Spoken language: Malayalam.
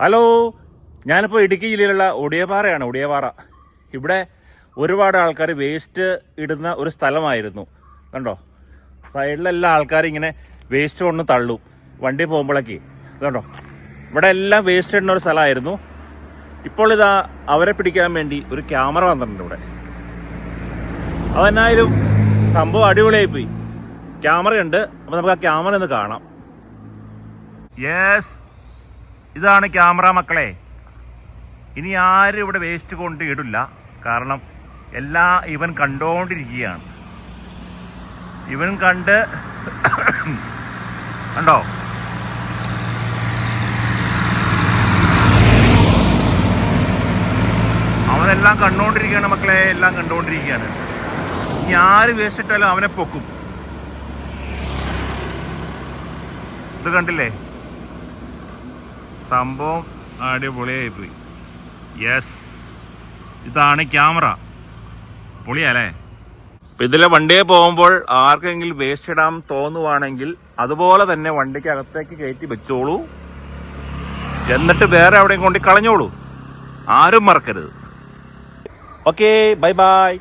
ഹലോ ഞാനിപ്പോൾ ഇടുക്കി ജില്ലയിലുള്ള ഒടിയപാറയാണ് ഒടിയപാറ. ഇവിടെ ഒരുപാട് ആൾക്കാർ വേസ്റ്റ് ഇടുന്ന ഒരു സ്ഥലമായിരുന്നു. കണ്ടോ? സൈഡിലെല്ലാം ആൾക്കാർ ഇങ്ങനെ വേസ്റ്റ് കൊണ്ട് തള്ളും വണ്ടി പോകുമ്പോഴേക്ക് കണ്ടോ? ഇവിടെ എല്ലാം വേസ്റ്റ് ഇടുന്ന ഒരു സ്ഥലമായിരുന്നു. ഇപ്പോൾ ഇതാ അവരെ പിടിക്കാൻ വേണ്ടി ഒരു ക്യാമറ വന്നിട്ടുണ്ട് ഇവിടെ. അതെന്നായാലും സംഭവം അടിപൊളിയായി പോയി ക്യാമറയുണ്ട് അപ്പോൾ നമുക്ക് ആ ക്യാമറ ഒന്ന് കാണാം. യെസ് ഇതാണ് ക്യാമറ മക്കളെ. ഇനി ആരും ഇവിടെ വേസ്റ്റ് കൊണ്ട് ഇടില്ല. കാരണം എല്ലാ ഇവൻ കണ്ടോണ്ടിരിക്കുകയാണ്. ഇവൻ കണ്ട് കണ്ടോ? അവനെല്ലാം കണ്ടോണ്ടിരിക്കുകയാണ് മക്കളെ. എല്ലാം കണ്ടോണ്ടിരിക്കുകയാണ്. ഇനി ആര് വേസ്റ്റ് ഇട്ടാലും അവനെ പൊക്കും. ഇത് കണ്ടില്ലേ? സംഭവം അടിപൊളിയായി പോയി യെസ് ഇതാണ് ക്യാമറ. പൊളിയല്ലേ? ഇപ്പം ഇതിലെ വണ്ടിയെ പോകുമ്പോൾ ആർക്കെങ്കിലും വേസ്റ്റ് ഇടാൻ തോന്നുവാണെങ്കിൽ അതുപോലെ തന്നെ വണ്ടിക്ക് അകത്തേക്ക് കയറ്റി വെച്ചോളൂ. എന്നിട്ട് വേറെ എവിടെയും കൊണ്ടി കളഞ്ഞോളൂ. ആരും മറക്കരുത്. Okay bye bye